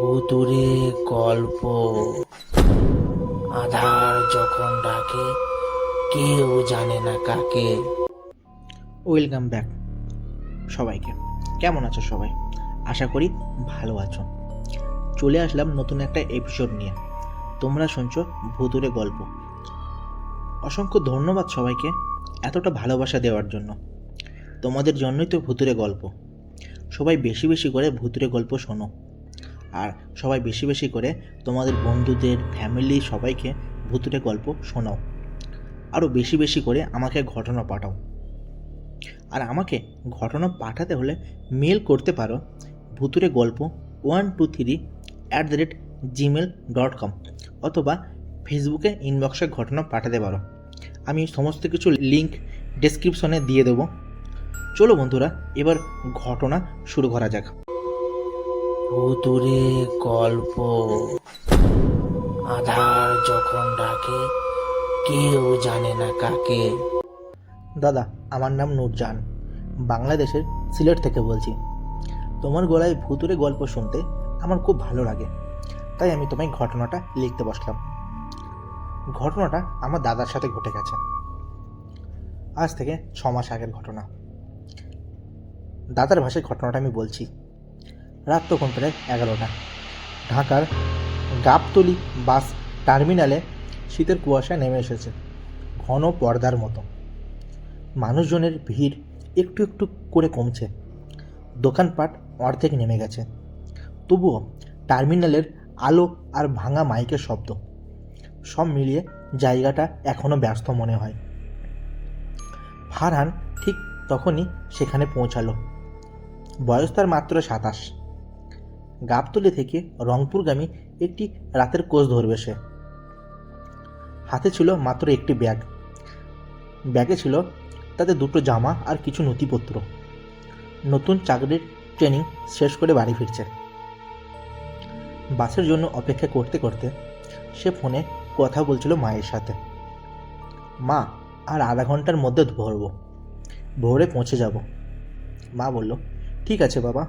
ভুতুরে গল্প। আধার যখন ডাকে, কেউ জানে না কাকে। ওয়েলকাম ব্যাক সবাইকে। কেমন আছো সবাই? আশা করি ভালো আছো। চলে আসলাম নতুন একটা এপিসোড নিয়ে। তোমরা শুনছো ভুতুরে গল্প। অসংখ্য ধন্যবাদ সবাইকে এতটা ভালোবাসা দেওয়ার জন্য। তোমাদের জন্যই তো ভুতুরে গল্প। সবাই বেশি বেশি করে ভুতুরে গল্প শোনো। আর সবাই বেশি বেশি করে তোমাদের বন্ধুদের ফ্যামিলি সবাইকে ভুতুরে গল্প শোনাও। আরও বেশি বেশি করে আমাকে ঘটনা পাঠাও। আর আমাকে ঘটনা পাঠাতে হলে মেল করতে পারো ভুতুরে গল্প one two three at the rate Gmail dot com অথবা ফেসবুকে ইনবক্সে ঘটনা পাঠাতে পারো। আমি সমস্ত কিছু লিঙ্ক ডেসক্রিপশনে দিয়ে দেবো। চলো বন্ধুরা, এবার ঘটনা শুরু করা যাক। ভুতুরে গল্প। আধার যখন ডাকে, কেউ জানে না কাকে। দাদা, আমার নাম নূরজাহান বাংলাদেশের সিলেট থেকে বলছি। তোমার গলায় ভুতুরে গল্প শুনতে আমার খুব ভালো লাগে। তাই আমি তোমায় ঘটনাটা লিখতে বসলাম। ঘটনাটা আমার দাদার সাথে ঘটে গেছে। আজ থেকে ছ মাস আগের ঘটনা। দাদার ভাষায় ঘটনাটা আমি বলছি। রাত তখন প্রায় এগারোটা। ঢাকার গাবতলি বাস টার্মিনালে শীতের কুয়াশা নেমে এসেছে, ঘন পর্দার মতো। মানুষজনের ভিড় একটু একটু করে কমছে। দোকানপাট অর্ধেক নেমে গেছে। তবুও টার্মিনালের আলো আর ভাঙা মাইকের শব্দ, সব মিলিয়ে জায়গাটা এখনও ব্যস্ত মনে হয়। ফারহান ঠিক তখনই সেখানে পৌঁছালো। বয়স তার মাত্র সাতাশ। গাবতলি থেকে রংপুরগামী একটি রাতের কোচ ধরবে সে। হাতে ছিল মাত্র একটি ব্যাগ। ব্যাগে ছিল তাতে দুটো জামা আর কিছু নথিপত্র। নতুন চাকরির ট্রেনিং শেষ করে বাড়ি ফিরছে। বাসের জন্য অপেক্ষা করতে করতে সে ফোনে কথা বলছিল মায়ের সাথে। মা, আর আধা ঘণ্টার মধ্যে ধরবো। ভোরে পৌঁছে যাব। মা বলল, ঠিক আছে বাবা।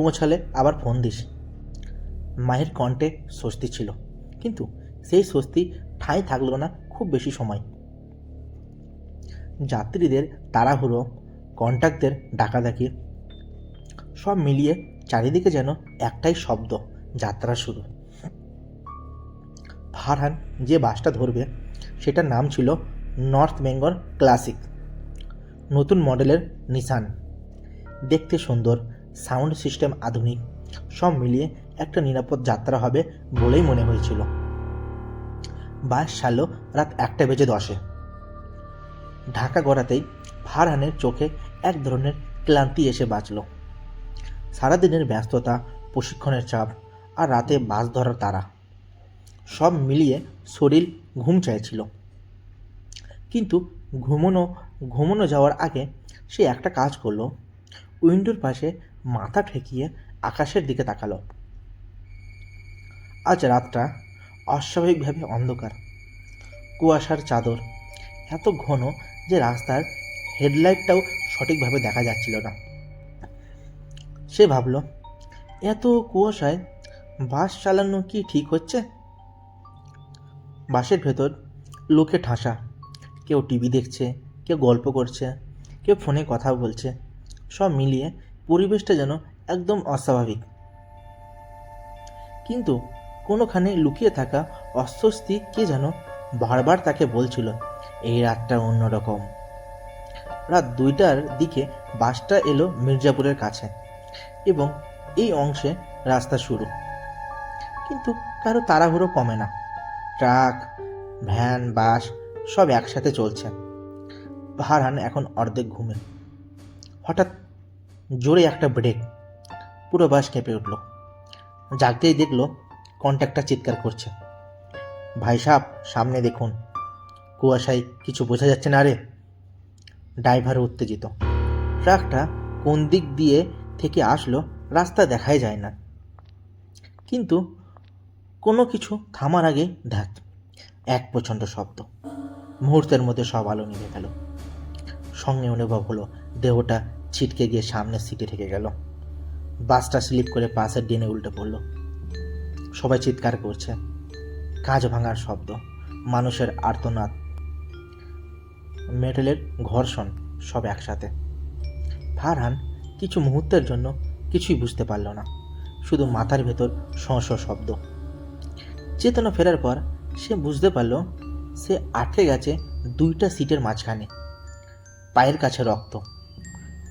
পৌঁছালে আবার ফোন দিস। মায়ের কণ্ঠে স্বস্তি ছিল, কিন্তু সেই স্বস্তি ঠাঁই থাকল না খুব বেশি সময়। যাত্রীদের তাড়াহুড়ো কন্ট্রাক্টদের ডাকাডাকি, সব মিলিয়ে চারিদিকে যেন একটাই শব্দ, যাত্রা শুরু। ফারহান যে বাসটা ধরবে, সেটার নাম ছিল নর্থ বেঙ্গল ক্লাসিক, নতুন মডেলের নিসান দেখতে সুন্দর সাউন্ড সিস্টেম আধুনিক। সব মিলিয়ে একটা নিরাপদ যাত্রা হবে বলেই মনে হয়েছিল। বাস সালো রাত একটা বেজে দশে। ঢাকা গড়াতেই ফারহানের চোখে এক ধরনের ক্লান্তি এসে বাঁচল। সারাদিনের ব্যস্ততা, প্রশিক্ষণের চাপ আর রাতে বাস ধরার তারা সব মিলিয়ে শরীর ঘুম চাইছিল। কিন্তু ঘুমোনো ঘুমোনো যাওয়ার আগে সে একটা কাজ করল। উইন্ডোর পাশে মাথা ঠেকিয়ে আকাশের দিকে তাকালো। আজ রাতটা অস্বাভাবিকভাবে অন্ধকার। কুয়াশার চাদর এত ঘন যে রাস্তার হেডলাইটটাও সঠিকভাবে দেখা যাচ্ছিল না। সে ভাবল, এত কুয়াশায় বাস চালানো কি ঠিক হচ্ছে? বাসের ভেতর লোকে ঠাসা। কেউ টিভি দেখছে, কেউ গল্প করছে, কেউ ফোনে কথা বলছে, সব মিলিয়ে পরিবেশটা যেন একদম অস্বাভাবিক। কিন্তু কোনোখানে লুকিয়ে থাকা অস্বস্তি কে যেন বারবার তাকে বলছিল, এই রাতটা অন্যরকম। রাত দুইটার দিকে বাসটা এলো মির্জাপুরের কাছে এবং এই অংশে রাস্তা শুরু। কিন্তু কারও তাড়াহুড়ো কমে না। ট্রাক, ভ্যান, বাস সব একসাথে চলছে। ভারহান এখন অর্ধেক ঘুমে। হঠাৎ জোরে একটা ব্রেক। পুরো বাস কেঁপে উঠল। জাগতেই দেখল কন্ট্যাক্টটা চিৎকার করছে। ভাই সাহেব, সামনে দেখুন। কুয়াশায় কিছু বোঝা যাচ্ছে না রে। ড্রাইভার উত্তেজিত। ট্রাকটা কোন দিক দিয়ে থেকে আসলো রাস্তা দেখাই যায় না। কিন্তু কোনো কিছু থামার আগে ধ্যাত, এক প্রচণ্ড শব্দ। মুহূর্তের মধ্যে সব আলো নিভে গেল। সঙ্গে অনুভব হলো দেহটা ছিটকে গিয়ে সামনের সিটে ঠেকে গেল। বাসটা স্লিপ করে পাশের ডিনে উল্টে পড়ল। সবাই চিৎকার করছে। কাজ ভাঙার শব্দ, মানুষের আর্তনাদ। মেটেলের ঘর্ষণ, সব একসাথে। ফারহান কিছু মুহূর্তের জন্য কিছুই বুঝতে পারল না। শুধু মাথার ভেতর শঁ শঁ শব্দ। চেতনা ফেরার পর সে বুঝতে পারল, সে আটকে গেছে দুইটা সিটের মাঝখানে। পায়ের কাছে রক্ত।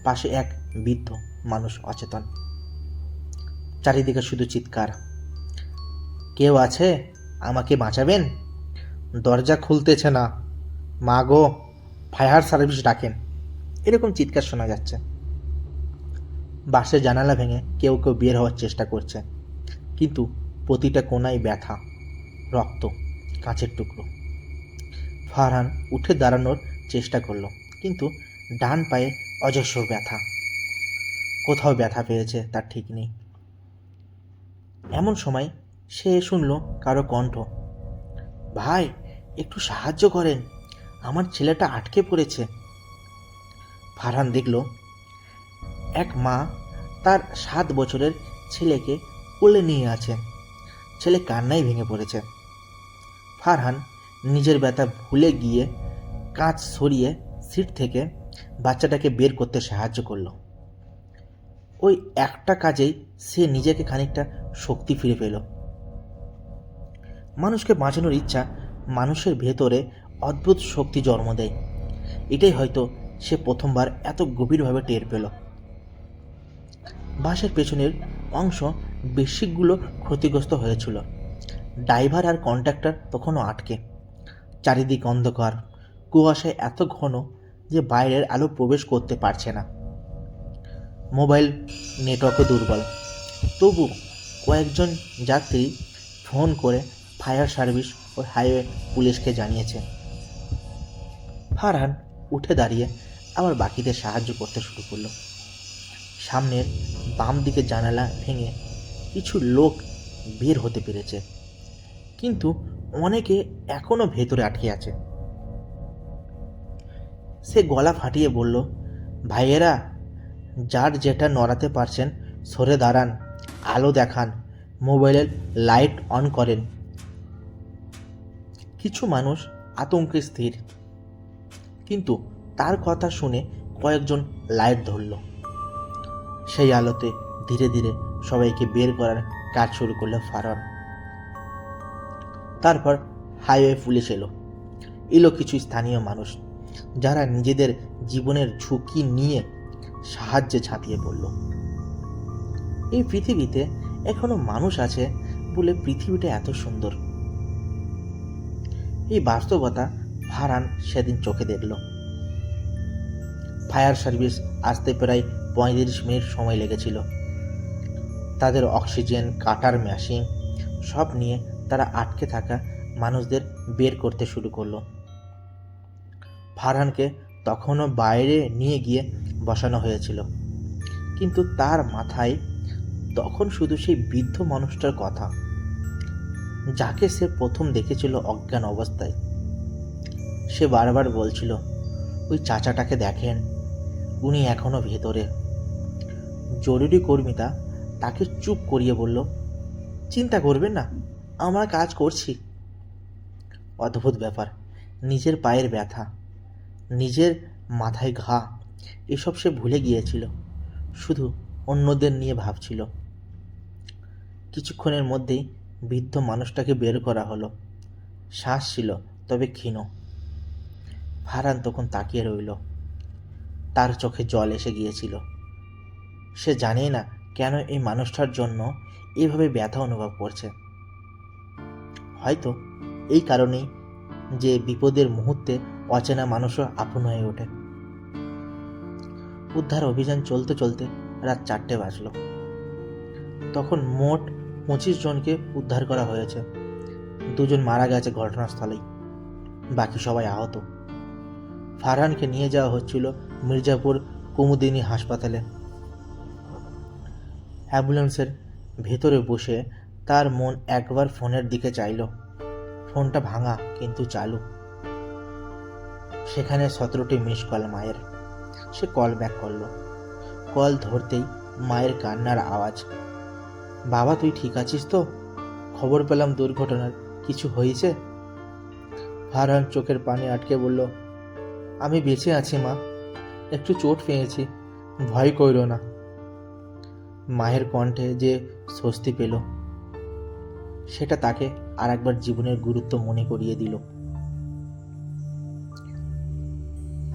পাশে এক বৃদ্ধ মানুষ অচেতন। চারিদিকে শুধু চিৎকার। কেউ আছে? আমাকে বাঁচাবেন? দরজা খুলতেছে না। মা গো, ফায়ার সার্ভিস ডাকেন। এরকম চিৎকার শোনা যাচ্ছে। বাসের জানালা ভেঙে কেউ কেউ বের হওয়ার চেষ্টা করছে। কিন্তু প্রতিটা কোনায় ব্যথা, রক্ত, কাঁচের টুকরো। ফারহান উঠে দাঁড়ানোর চেষ্টা করল, কিন্তু ডান পায়ে অজস্র ব্যথা। কোথাও ব্যথা পেয়েছে, তার ঠিক নেই। এমন সময় সে শুনল কারও কণ্ঠ, ভাই, একটু সাহায্য করেন, আমার ছেলেটা আটকে পড়েছে। ফারহান দেখল, এক মা তার সাত বছরের ছেলেকে কোলে নিয়ে আছে। ছেলে কান্নায় ভেঙে পড়েছে। ফারহান নিজের ব্যথা ভুলে গিয়ে কাঁচ সরিয়ে সিট থেকে বাচ্চাটাকে বের করতে সাহায্য করল। ওই একটা কাজেই সে নিজেকে খানিকটা শক্তি ফিরে পেল। মানুষকে বাঁচানোর ইচ্ছা মানুষের ভেতরে অদ্ভুত শক্তি জন্ম দেয়। এটাই হয়তো সে প্রথমবার এত গভীরভাবে টের পেল। বাসের পেছনের অংশ বেশিকগুলো ক্ষতিগ্রস্ত হয়েছিল। ড্রাইভার আর কন্ট্রাক্টর তখনও আটকে। চারিদিক অন্ধকার। কুয়াশায় এত ঘন যে বাইরের আলো প্রবেশ করতে পারছে না। মোবাইল নেটওয়ার্কও দুর্বল। তবু কয়েকজন যাত্রী ফোন করে ফায়ার সার্ভিস ও হাইওয়ে পুলিশকে জানিয়েছে। ফারহান উঠে দাঁড়িয়ে আবার বাকিদের সাহায্য করতে শুরু করল। সামনের বাম দিকে জানালা ভেঙে কিছু লোক বের হতে পেরেছে। কিন্তু অনেকে এখনও ভেতরে আটকে আছে। সে গলা ফাটিয়ে বলল, ভাইয়েরা, যার যেটা নড়াতে পারছেন, সরে দাঁড়ান, আলো দেখান, মোবাইলের লাইট অন করেন। কিছু মানুষ আতঙ্কে স্থির। কিন্তু তার কথা শুনে কয়েকজন লাইট ধরল। সেই আলোতে ধীরে ধীরে সবাইকে বের করার কাজ শুরু করল ফারন তারপর হাইওয়ে পুলিশ এলো। এলো কিছু স্থানীয় মানুষ। যারা নিজেদের জীবনের ঝুঁকি নিয়ে সাহায্যে ঝাঁপিয়ে পড়ল। এই পৃথিবীতে এখনও মানুষ আছে বলে পৃথিবীটা এত সুন্দর। এই বাস্তবতা ফারান সেদিন চোখে দেখল। ফায়ার সার্ভিস আসতে প্রায় পঁয়ত্রিশ মিনিট সময় লেগেছিল। তাদের অক্সিজেন, কাটার মেশিন সব নিয়ে তারা আটকে থাকা মানুষদের বের করতে শুরু করল। ফারহানকে তখনও বাইরে নিয়ে গিয়ে বসানো হয়েছিল। কিন্তু তার মাথায় তখন শুধু সেই বৃদ্ধ মানুষটার কথা, যাকে সে প্রথম দেখেছিল অজ্ঞান অবস্থায়। সে বারবার বলছিল, ওই চাচাটাকে দেখেন, উনি এখনও ভেতরে। জরুরি কর্মীটা তাকে চুপ করিয়ে বলল, চিন্তা করবেন না, আমরা কাজ করছি। অদ্ভুত ব্যাপার, নিজের পায়ের ব্যথা। নিজের মাথায় ঘা। এসব সে ভুলে গিয়েছিল। শুধু অন্যদের নিয়ে ভাবছিল। কিছুক্ষণের মধ্যেই বৃদ্ধ মানুষটাকে বের করা হলো। শ্বাস ছিল, তবে ক্ষীণ। ফারান তখন তাকিয়ে রইল। তার চোখে জল এসে গিয়েছিল। সে জানে না কেন এই মানুষটার জন্য এভাবে ব্যথা অনুভব করছে। হয়তো এই কারণেই যে বিপদের মুহূর্তে অচেনা মানুষও আপন হয়ে ওঠে। উদ্ধার অভিযান চলতে চলতে রাত চারটে বাজল। তখন মোট পঁচিশ জনকে উদ্ধার করা হয়েছে। দুজন মারা গেছে ঘটনাস্থলেই। বাকি সবাই আহত। ফারহানকে নিয়ে যাওয়া হচ্ছিল মির্জাপুর কুমুদিনী হাসপাতালে। অ্যাম্বুলেন্সের ভেতরে বসে তার মন একবার ফোনের দিকে চাইল। ফোনটা ভাঙা কিন্তু চালু। সেখানে সতেরোটি মিস কল মায়ের। সে কল ব্যাক করল। কল ধরতেই মায়ের কান্নার আওয়াজ। বাবা, তুই ঠিক আছিস তো? খবর পেলাম দুর্ঘটনার। কিছু হয়েছে? ফারহান চোখের পানি আটকে বলল, আমি বেঁচে আছি, মা। একটু চোট পেয়েছি। ভয় কইরো না। মায়ের কণ্ঠে যে স্বস্তি পেল, সেটা তাকে আর একবার জীবনের গুরুত্ব মনে করিয়ে দিল।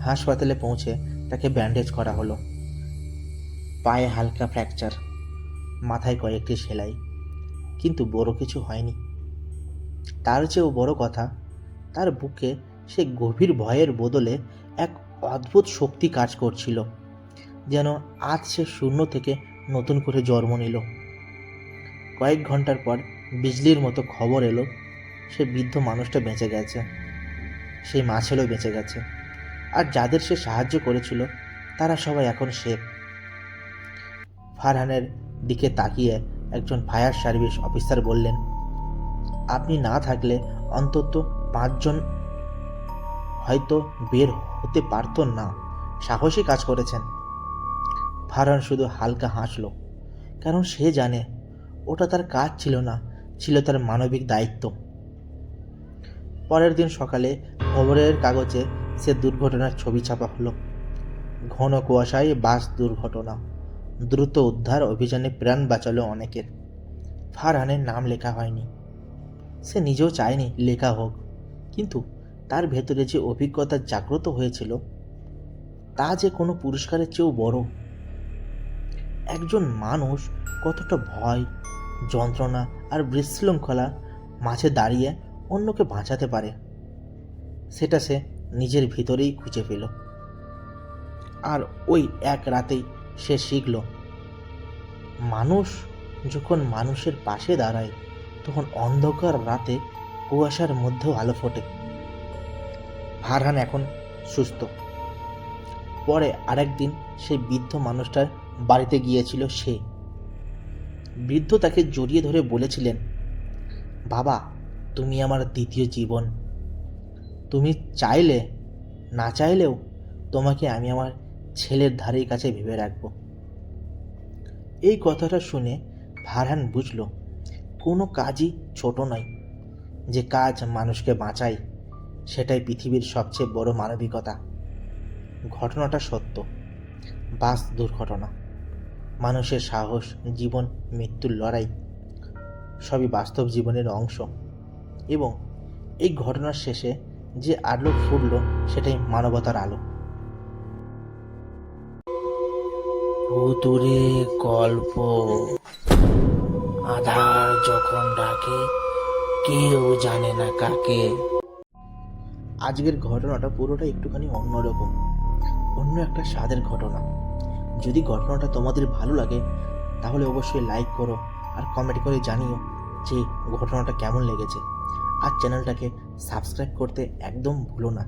হাসপাতালে পৌঁছে তাকে ব্যান্ডেজ করা হলো। পায়ে হালকা ফ্র্যাকচার মাথায় কয়েকটি সেলাই, কিন্তু বড় কিছু হয়নি। তার চেয়েও বড় কথা, তার বুকে সে গভীর ভয়ের বদলে এক অদ্ভুত শক্তি কাজ করছিল, যেন আজ সে শূন্য থেকে নতুন করে জন্ম নিল। কয়েক ঘণ্টার পর বিজলির মতো খবর এলো, সে বৃদ্ধ মানুষটা বেঁচে গেছে। সেই মা ছেলেও বেঁচে গেছে। আর যাদের সে সাহায্য করেছিল, তারা সবাই এখন সেফ। ফারহানের দিকে তাকিয়ে একজন ফায়ার সার্ভিস অফিসার বললেন, আপনি না থাকলে অন্তত পাঁচজন হয়তো বের হতে পারত না। সাহসী কাজ করেছেন। ফারহান শুধু হালকা হাসলো, কারণ সে জানে ওটা তার কাজ ছিল না। ছিল তার মানবিক দায়িত্ব। পরের দিন সকালে খবরের কাগজে সে দুর্ঘটনার ছবি ছাপা হলো। ঘন কুয়াশায় বাস দুর্ঘটনা। দ্রুত উদ্ধার অভিযানে প্রাণ বাঁচালো অনেকের। ফারহানের নাম লেখা হয়নি। সে নিজেও চায়নি লেখা হোক, কিন্তু তার ভেতরে যে অভিজ্ঞতা জাগ্রত হয়েছিল, তা যে কোনো পুরস্কারের চেয়েও বড়। একজন মানুষ কতটা ভয় যন্ত্রণা আর বিশৃঙ্খলা মাঝে দাঁড়িয়ে অন্যকে বাঁচাতে পারে। সেটা সে নিজের ভিতরেই খুঁজে পেল। আর ওই এক রাতেই সে শিখল, মানুষ যখন মানুষের পাশে দাঁড়ায়, তখন অন্ধকার রাতে কুয়াশার মধ্যেও আলো ফোটে। ফারহান এখন সুস্থ। পরে আরেকদিন সেই বৃদ্ধ মানুষটার বাড়িতে গিয়েছিল সে। বৃদ্ধ তাকে জড়িয়ে ধরে বলেছিলেন, বাবা, তুমি আমার দ্বিতীয় জীবন। তুমি চাইলে, না চাইলেও তোমাকে আমি আমার ছেলের ধারের কাছে ভেবে রাখব। এই কথাটা শুনে ফারহান বুঝল, কোনো কাজই ছোট নয়। যে কাজ মানুষকে বাঁচায়, সেটাই পৃথিবীর সবচেয়ে বড় মানবিকতা। ঘটনাটা সত্য, বাস দুর্ঘটনা। মানুষের সাহস জীবন মৃত্যুর লড়াই সবই বাস্তব জীবনের অংশ। এবং এই ঘটনার শেষে যে আলো ফুটল সেটাই মানবতার আলো। ভুতুরে গল্প। আধার যখন ডাকে কেউ জানে না কাকে। আজকের ঘটনাটা পুরোটা একটুখানি অন্যরকম অন্য একটা স্বাদের ঘটনা। যদি ঘটনাটা তোমাদের ভালো লাগে, তাহলে অবশ্যই লাইক করো আর কমেন্ট করে জানিও যে ঘটনাটা কেমন লেগেছে। আর চ্যানেলটাকে সাবস্ক্রাইব করতে একদম ভুলো না।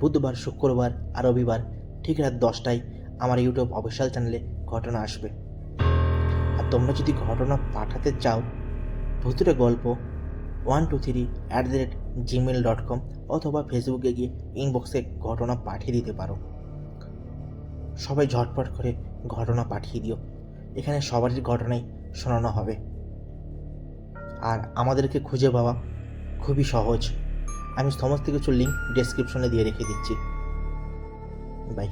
বুধবার, শুক্রবার আর রবিবার ঠিক রাত দশটায় আমার ইউটিউব অফিসিয়াল চ্যানেলে ঘটনা আসবে। আর তোমরা যদি ঘটনা পাঠাতে চাও, ভুতুরে গল্প one two three at the rate Gmail dot com অথবা ফেসবুকে গিয়ে ইনবক্সে ঘটনা পাঠিয়ে দিতে পারো। সবাই ঝটপট করে ঘটনা পাঠিয়ে দিও। এখানে সবারই ঘটনাই শোনানো হবে। আর আমাদেরকে খুঁজে পাওয়া খুবই সহজ। আমি সমস্ত কিছু লিঙ্ক ডেসক্রিপশনে দিয়ে রেখে দিচ্ছি। বাই